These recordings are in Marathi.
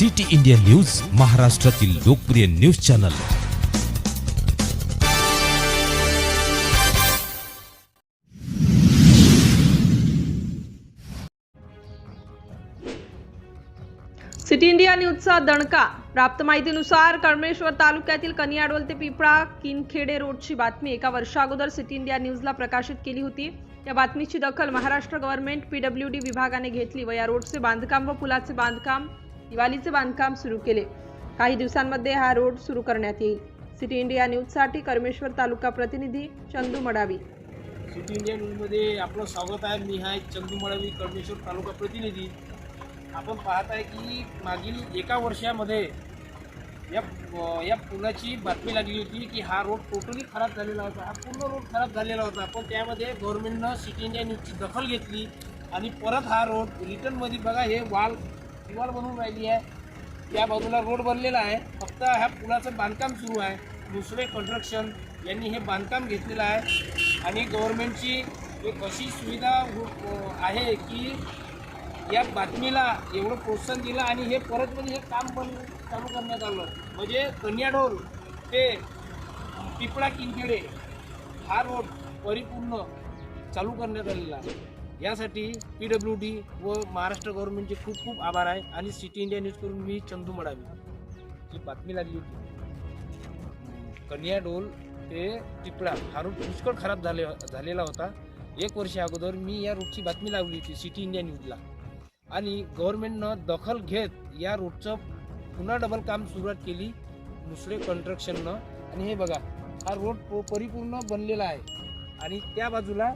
सिटी इंडिया न्यूज महाराष्ट्रातील लोकप्रिय न्यूज चॅनल. सिटी इंडिया न्यूजचा दणका. प्राप्त माहितीनुसार कळमेश्वर तालुक्यातील कनियाडोल ते पिपळा किनखेडे रोडची बातमी एका वर्षा अगोदर सिटी इंडिया न्यूजला प्रकाशित केली होती. या बातमीची दखल महाराष्ट्र गव्हर्नमेंट पीडब्ल्यू डी विभागाने घेतली व या रोडचे बांधकाम व पुलाचे बांधकाम दिवाळीचे बांधकाम सुरू केले. काही दिवसांमध्ये हा रोड सुरू करण्यात येईल. सिटी इंडिया न्यूजसाठी करमेश्वर तालुका प्रतिनिधी चंदू मडावी. सिटी इंडिया न्यूजमध्ये आपलं स्वागत आहे. मी आहे चंदू मडावी करमेश्वर तालुका प्रतिनिधी. आपण पाहत आहे की मागील एका वर्षामध्ये या या पुलाची बातमी लागली होती की हा रोड टोटली खराब झालेला होता. हा पूर्ण रोड खराब झालेला होता. पण त्यामध्ये गव्हर्नमेंटनं सिटी इंडिया न्यूजची दखल घेतली आणि परत हा रोड रिटर्नमध्ये बघा हे वाल दिवाल बनून राहिली आहे. त्या बाजूला रोड बनलेला आहे. फक्त ह्या पुलाचं बांधकाम सुरू आहे. दुसरे कन्स्ट्रक्शन यांनी हे बांधकाम घेतलेलं आहे. आणि गव्हर्मेंटची एक अशी सुविधा आहे की या बातमीला एवढं प्रोत्साहन दिलं आणि हे परत म्हणजे हे काम पण चालू करण्यात आलं. म्हणजे कन्याडोल ते पिपळा किनखेडे हा रोड परिपूर्ण चालू करण्यात आलेला आहे. यासाठी पी डब्ल्यू डी व महाराष्ट्र गव्हर्नमेंटचे खूप खूप आभार आहे आणि सिटी इंडिया न्यूज करून मी चंदू मडावी. ही बातमी लागली होती. कन्या डोल ते टिपळा हा रूट पुष्कळ खराब झाले झालेला होता. एक वर्ष अगोदर मी या रूटची बातमी लावली होती सिटी इंडिया न्यूजला. आणि गव्हर्नमेंटनं दखल घेत या रूटचं पुन्हा डबल काम सुरुवात केली दुसरे कन्स्ट्रक्शननं आणि हे बघा हा रोड परिपूर्ण बनलेला आहे. आणि त्या बाजूला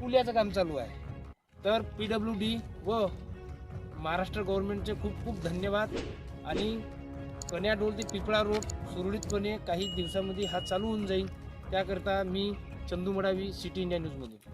पुल्याचं काम चालू आहे. तर पी डब्ल्यू डी व महाराष्ट्र गव्हर्नमेंटचे खूप खूप धन्यवाद. आणि कन्याडोल ते पिपळा रोड सुरळीतपणे काही दिवसामध्ये हा चालू होऊन जाईल. त्याकरता मी चंदू मडावी सिटी इंडिया न्यूजमध्ये